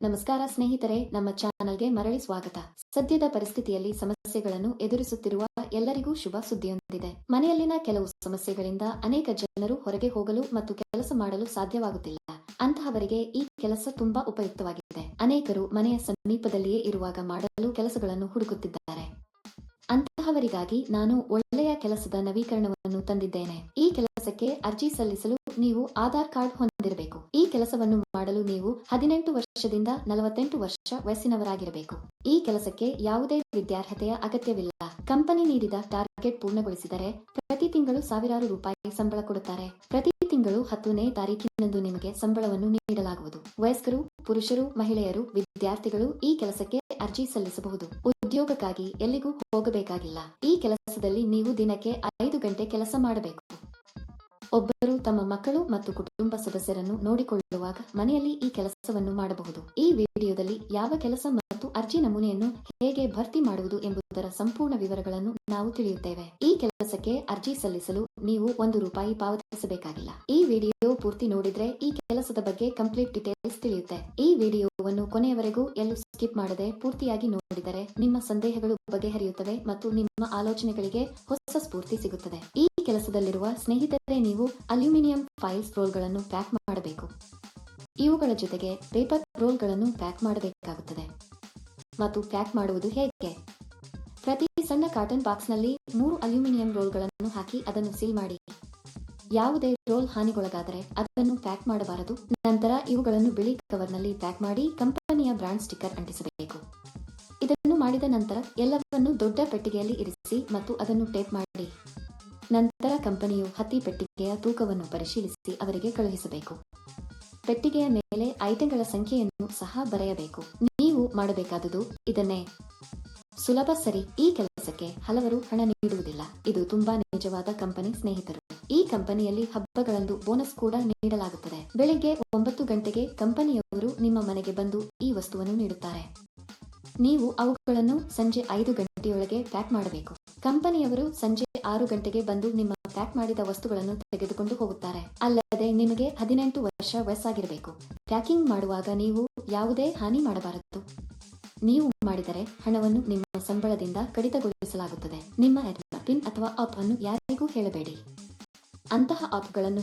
ನಮಸ್ಕಾರ ಸ್ನೇಹಿತರೆ, ನಮ್ಮ ಚಾನಲ್ಗೆ ಮರಳಿ ಸ್ವಾಗತ. ಸದ್ಯದ ಪರಿಸ್ಥಿತಿಯಲ್ಲಿ ಸಮಸ್ಯೆಗಳನ್ನು ಎದುರಿಸುತ್ತಿರುವ ಎಲ್ಲರಿಗೂ ಶುಭ ಸುದ್ದಿಯೊಂದಿದೆ. ಮನೆಯಲ್ಲಿನ ಕೆಲವು ಸಮಸ್ಯೆಗಳಿಂದ ಅನೇಕ ಜನರು ಹೊರಗೆ ಹೋಗಲು ಮತ್ತು ಕೆಲಸ ಮಾಡಲು ಸಾಧ್ಯವಾಗುತ್ತಿಲ್ಲ. ಅಂತಹವರಿಗೆ ಈ ಕೆಲಸ ತುಂಬಾ ಉಪಯುಕ್ತವಾಗಿದೆ. ಅನೇಕರು ಮನೆಯ ಸಮೀಪದಲ್ಲಿಯೇ ಇರುವಾಗ ಮಾಡಲು ಕೆಲಸಗಳನ್ನು ಹುಡುಕುತ್ತಿದ್ದಾರೆ. ಅಂತಹವರಿಗಾಗಿ ನಾನು ಒಳ್ಳೆಯ ಕೆಲಸದ ನವೀಕರಣವನ್ನು ತಂದಿದ್ದೇನೆ. ಈ ಕೆಲಸಕ್ಕೆ ಅರ್ಜಿ ಸಲ್ಲಿಸಲು ನೀವು ಆಧಾರ್ ಕಾರ್ಡ್ ಹೊಂದಿರಬೇಕು. ಈ ಕೆಲಸವನ್ನು ಮಾಡಲು ನೀವು ಹದಿನೆಂಟು ವರ್ಷದಿಂದ ನಲವತ್ತೆಂಟು ವರ್ಷ ವಯಸ್ಸಿನವರಾಗಿರಬೇಕು. ಈ ಕೆಲಸಕ್ಕೆ ಯಾವುದೇ ವಿದ್ಯಾರ್ಹತೆಯ ಅಗತ್ಯವಿಲ್ಲ. ಕಂಪನಿ ನೀಡಿದ ಟಾರ್ಗೆಟ್ ಪೂರ್ಣಗೊಳಿಸಿದರೆ ಪ್ರತಿ ತಿಂಗಳು ಸಾವಿರಾರು ರೂಪಾಯಿ ಸಂಬಳ ಕೊಡುತ್ತಾರೆ. ಪ್ರತಿ ತಿಂಗಳು ಹತ್ತನೇ ತಾರೀಕಿನಂದು ನಿಮಗೆ ಸಂಬಳವನ್ನು ನೀಡಲಾಗುವುದು. ವಯಸ್ಕರು, ಪುರುಷರು, ಮಹಿಳೆಯರು, ವಿದ್ಯಾರ್ಥಿಗಳು ಈ ಕೆಲಸಕ್ಕೆ ಅರ್ಜಿ ಸಲ್ಲಿಸಬಹುದು. ಉದ್ಯೋಗಕ್ಕಾಗಿ ಎಲ್ಲಿಗೂ ಹೋಗಬೇಕಾಗಿಲ್ಲ. ಈ ಕೆಲಸದಲ್ಲಿ ನೀವು ದಿನಕ್ಕೆ ಐದು ಗಂಟೆ ಕೆಲಸ ಮಾಡಬೇಕು. ಒಬ್ಬರು ತಮ್ಮ ಮಕ್ಕಳು ಮತ್ತು ಕುಟುಂಬ ಸದಸ್ಯರನ್ನು ನೋಡಿಕೊಳ್ಳುವಾಗ ಮನೆಯಲ್ಲಿ ಈ ಕೆಲಸವನ್ನು ಮಾಡಬಹುದು. ಈ ವಿಡಿಯೋದಲ್ಲಿ ಯಾವ ಕೆಲಸ ಮತ್ತು ಅರ್ಜಿ ನಮೂನೆಯನ್ನು ಹೇಗೆ ಭರ್ತಿ ಮಾಡುವುದು ಎಂಬುದರ ಸಂಪೂರ್ಣ ವಿವರಗಳನ್ನು ನಾವು ತಿಳಿಯುತ್ತೇವೆ. ಈ ಕೆಲಸಕ್ಕೆ ಅರ್ಜಿ ಸಲ್ಲಿಸಲು ನೀವು ಒಂದು ರೂಪಾಯಿ ಪಾವತಿಸಬೇಕಾಗಿಲ್ಲ. ಈ ವಿಡಿಯೋ ಪೂರ್ತಿ ನೋಡಿದ್ರೆ ಈ ಕೆಲಸದ ಬಗ್ಗೆ ಕಂಪ್ಲೀಟ್ ಡೀಟೇಲ್ಸ್ ತಿಳಿಯುತ್ತೆ. ಈ ವಿಡಿಯೋವನ್ನು ಕೊನೆಯವರೆಗೂ ಎಲ್ಲೂ ಸ್ಕಿಪ್ ಮಾಡದೆ ಪೂರ್ತಿಯಾಗಿ ನೋಡಿದರೆ ನಿಮ್ಮ ಸಂದೇಹಗಳು ಬಗೆಹರಿಯುತ್ತವೆ ಮತ್ತು ನಿಮ್ಮ ಆಲೋಚನೆಗಳಿಗೆ ಹೊಸ ಸ್ಫೂರ್ತಿ ಸಿಗುತ್ತದೆ. ಕೆಲಸದಲ್ಲಿರುವ ಸ್ನೇಹಿತರೆ, ನೀವು ಅಲ್ಯೂಮಿನಿಯಂ ಫೈಲ್ಸ್ ರೋಲ್ಗಳನ್ನು ಪ್ಯಾಕ್ ಮಾಡಬೇಕು. ಇವುಗಳ ಜೊತೆಗೆ ಪೇಪರ್ ರೋಲ್ಗಳನ್ನು ಪ್ಯಾಕ್ ಮಾಡಬೇಕಾಗುತ್ತದೆ. ಮತ್ತು ಪ್ಯಾಕ್ ಮಾಡುವುದು ಹೇಗೆ? ಪ್ರತಿ ಸಣ್ಣ ಕಾಟನ್ ಬಾಕ್ಸ್ನಲ್ಲಿ ಮೂರು ಅಲ್ಯೂಮಿನಿಯಂ ರೋಲ್ಗಳನ್ನು ಹಾಕಿ ಅದನ್ನು ಸೀಲ್ ಮಾಡಿ. ಯಾವುದೇ ರೋಲ್ ಹಾನಿಗೊಳಗಾದರೆ ಅದನ್ನು ಪ್ಯಾಕ್ ಮಾಡಬಾರದು. ನಂತರ ಇವುಗಳನ್ನು ಬಿಳಿ ಕವರ್ನಲ್ಲಿ ಪ್ಯಾಕ್ ಮಾಡಿ ಕಂಪನಿಯ ಬ್ರಾಂಡ್ ಸ್ಟಿಕ್ಕರ್ ಅಂಟಿಸಬೇಕು. ಇದನ್ನು ಮಾಡಿದ ನಂತರ ಎಲ್ಲವನ್ನು ದೊಡ್ಡ ಪೆಟ್ಟಿಗೆಯಲ್ಲಿ ಇರಿಸಿ ಮತ್ತು ಅದನ್ನು ಟೇಪ್ ಮಾಡಿ. ನಂತರ ಕಂಪನಿಯು ಹತ್ತಿ ಪೆಟ್ಟಿಗೆಯ ತೂಕವನ್ನು ಪರಿಶೀಲಿಸಿ ಅವರಿಗೆ ಕಳುಹಿಸಬೇಕು. ಪೆಟ್ಟಿಗೆಯ ಮೇಲೆ ಐಟಂಗಳ ಸಂಖ್ಯೆಯನ್ನು ಸಹ ಬರೆಯಬೇಕು. ನೀವು ಮಾಡಬೇಕಾದುದು ಇದನ್ನೇ. ಸುಲಭ ಸರಿ, ಈ ಕೆಲಸಕ್ಕೆ ಹಲವರು ಹಣ ನೀಡುವುದಿಲ್ಲ. ಇದು ತುಂಬಾ ನಿಜವಾದ ಕಂಪನಿ ಸ್ನೇಹಿತರು. ಈ ಕಂಪನಿಯಲ್ಲಿ ಹಬ್ಬಗಳಂದು ಬೋನಸ್ ಕೂಡ ನೀಡಲಾಗುತ್ತದೆ. ಬೆಳಿಗ್ಗೆ ಒಂಬತ್ತು ಗಂಟೆಗೆ ಕಂಪನಿಯವರು ನಿಮ್ಮ ಮನೆಗೆ ಬಂದು ಈ ವಸ್ತುವನ್ನು ನೀಡುತ್ತಾರೆ. ನೀವು ಅವುಗಳನ್ನು ಸಂಜೆ ಐದು ಗಂಟೆಯೊಳಗೆ ಪ್ಯಾಕ್ ಮಾಡಬೇಕು. ಕಂಪನಿಯವರು ಸಂಜೆ ಆರು ಗಂಟೆಗೆ ಬಂದು ನಿಮ್ಮ ಪ್ಯಾಕ್ ಮಾಡಿದ ವಸ್ತುಗಳನ್ನು ತೆಗೆದುಕೊಂಡು ಹೋಗುತ್ತಾರೆ. ಅಲ್ಲದೆ ನಿಮಗೆ ಹದಿನೆಂಟು ವರ್ಷ ವಯಸ್ಸಾಗಿರಬೇಕು. ಪ್ಯಾಕಿಂಗ್ ಮಾಡುವಾಗ ನೀವು ಯಾವುದೇ ಹಾನಿ ಮಾಡಬಾರದು. ನೀವು ಮಾಡಿದರೆ ಹಣವನ್ನು ನಿಮ್ಮ ಸಂಬಳದಿಂದ ಕಡಿತಗೊಳಿಸಲಾಗುತ್ತದೆ. ನಿಮ್ಮ ಪಿನ್ ಅಥವಾ ಆಪ್ ಅನ್ನು ಯಾರಿಗೂ ಹೇಳಬೇಡಿ. ಅಂತಹ ಆಪ್ಗಳನ್ನು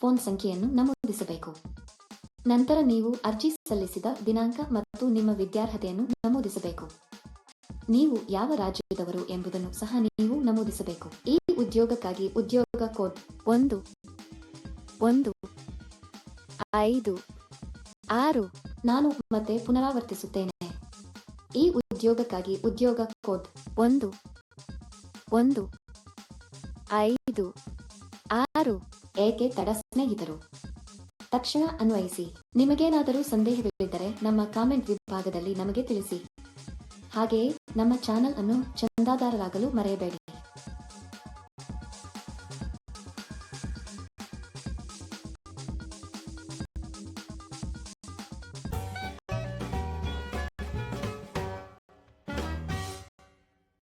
ಫೋನ್ ಸಂಖ್ಯೆಯನ್ನು ನಮೂದಿಸಬೇಕು. ನಂತರ ನೀವು ಅರ್ಜಿ ಸಲ್ಲಿಸಿದ ದಿನಾಂಕ ಮತ್ತು ನಿಮ್ಮ ವಿದ್ಯಾರ್ಹತೆಯನ್ನು ನಮೂದಿಸಬೇಕು. ನೀವು ಯಾವ ರಾಜ್ಯದವರು ಎಂಬುದನ್ನು ಸಹ ನೀವು ನಮೂದಿಸಬೇಕು. ಈ ಉದ್ಯೋಗಕ್ಕಾಗಿ ಉದ್ಯೋಗ ಕೋಡ್ ಒಂದು ಒಂದು, ಐದು, ಆರು ನಾನು ಮತ್ತೆ ಪುನರಾವರ್ತಿಸುತ್ತೇನೆ. ಈ ಉದ್ಯೋಗಕ್ಕಾಗಿ ಉದ್ಯೋಗ ಕೋಡ್ ಒಂದು ಒಂದು, ಐದು, ಆರು, ಏಕೆ ತಡ ಸ್ನೇಹಿತರು. ತಕ್ಷಣ ಅನ್ವಯಿಸಿ. ನಿಮಗೇನಾದರೂ ಸಂದೇಹವಿದ್ದರೆ ನಮ್ಮ ಕಾಮೆಂಟ್ ವಿಭಾಗದಲ್ಲಿ ನಮಗೆ ತಿಳಿಸಿ. ಹಾಗೆಯೇ ನಮ್ಮ ಚಾನೆಲ್ ಅನ್ನು ಚಂದಾದಾರರಾಗಲು ಮರೆಯಬೇಡಿ.